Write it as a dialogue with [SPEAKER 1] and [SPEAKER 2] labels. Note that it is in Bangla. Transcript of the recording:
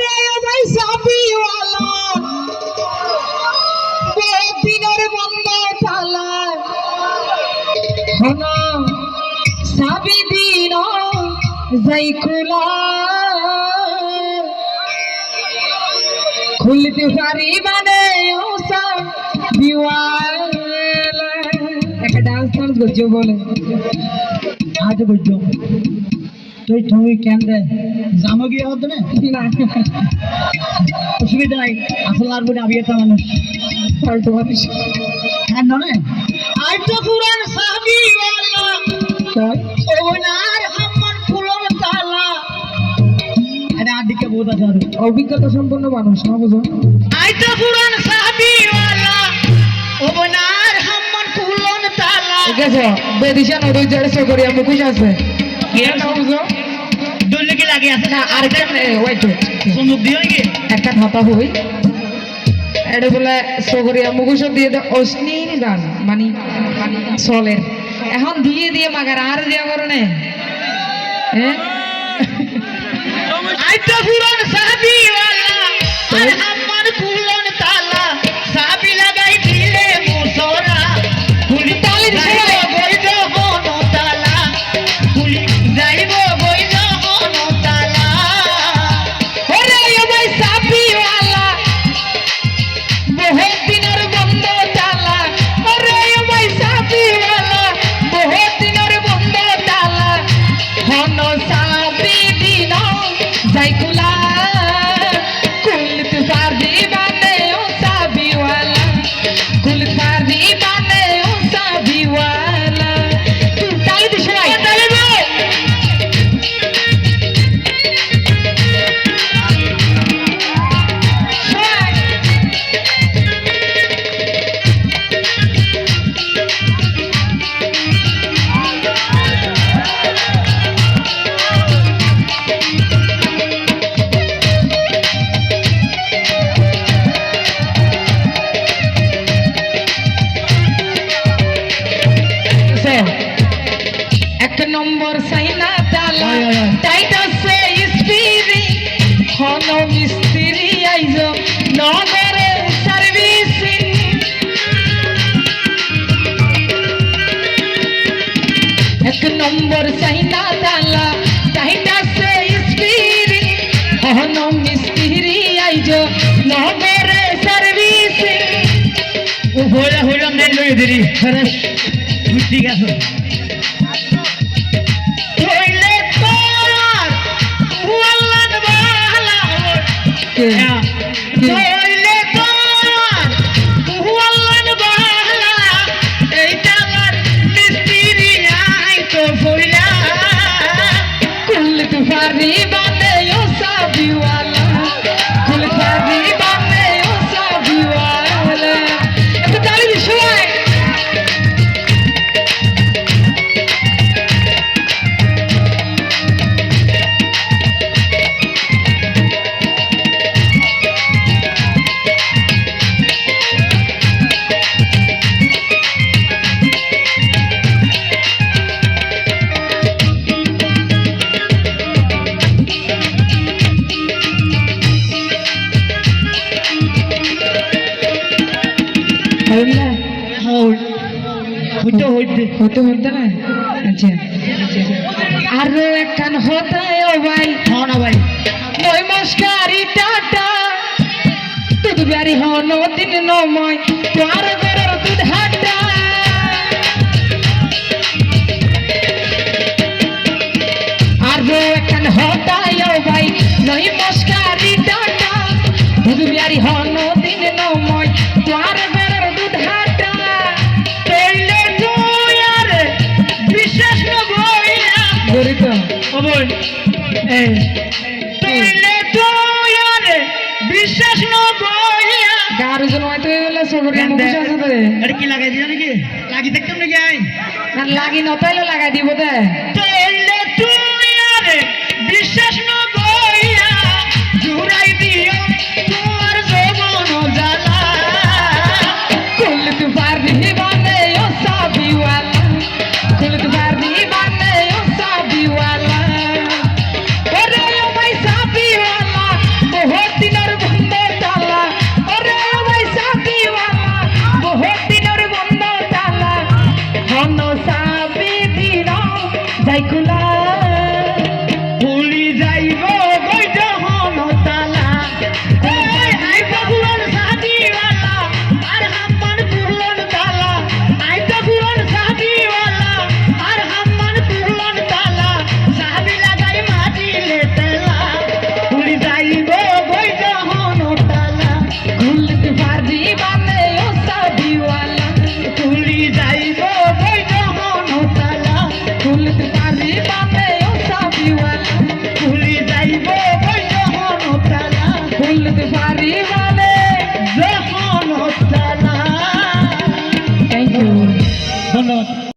[SPEAKER 1] রে ভাই সাবিওয়ালা দিনের বন্ধ তালা হন সাবি দিন যাই খোলা খুলতে পারি মানে একটা ডান্স ডান্স করছ বলে।
[SPEAKER 2] আজ বুঝছ তুই তুমি কেন দে জামো গিয়ে হতো না? অসুবিধা নাই। আসল আর বলে আমি একটা মানুষ।
[SPEAKER 1] ফালতু মানুষ।
[SPEAKER 2] হ্যাঁ নয় আজ তো পুরান? ওনার ফুলর তালা। এটা আর দিকে বহুত আছে আরও।
[SPEAKER 1] অভিজ্ঞতা সম্পন্ন মানুষ না বুঝো?
[SPEAKER 2] তো পুরান ওনার তালা।
[SPEAKER 1] ঠিক আছে বেদিশা নদীর জড়ে সগরিয়া মুখোশ আছে না বুঝো?
[SPEAKER 2] দুলে কি লাগে? আছে
[SPEAKER 1] না? আরেকটা ওয়েট
[SPEAKER 2] সুন্দর দিও কি
[SPEAKER 1] একটা ধাপা হই এটা বলে সগরিয়া মুখোশ দিয়ে দে অশ্লীল গান মানে চলের এখন দিয়ে দিয়ে মাগার আর দিয়া হ্যাঁ
[SPEAKER 2] আর আমার
[SPEAKER 1] Sabi ba tayo sa? নম্বর সাইনা তালা।
[SPEAKER 2] ওই, ওই।
[SPEAKER 1] স্পিরি হন মিস্ত্রি আইজ। নগরে সার্ভিসিং। এক নম্বর সাইনা তালা। টাইটাসে স্পিরি হন মিস্ত্রি আইজ। নগরে সার্ভিসিং।
[SPEAKER 2] ও হইলা হইলাম নেই লই দিলি ঠিক আছে Yeah. হইলা হইতে হইতে।
[SPEAKER 1] হতে হতে না? আচ্ছা। আর একখান হতায় ও ভাই।
[SPEAKER 2] হ্যাঁ ভাই।
[SPEAKER 1] নই টাটা। দুধ বাড়ি হন দিন নময়। তোর বেরোর দুধ হাটা। আর একখান হতায়
[SPEAKER 2] বিশ্বাস নবইয়া
[SPEAKER 1] গার জন হয়তো এগুলো সগরিয়া মুখোশ আছে তো
[SPEAKER 2] আরে কি লাগাই দিও নাকি? লাগি দেখতাম নাকি আই
[SPEAKER 1] আর লাগি নতাইলে লাগাই দিব দে।
[SPEAKER 2] তুই আর বিশ্বাস দেখলাম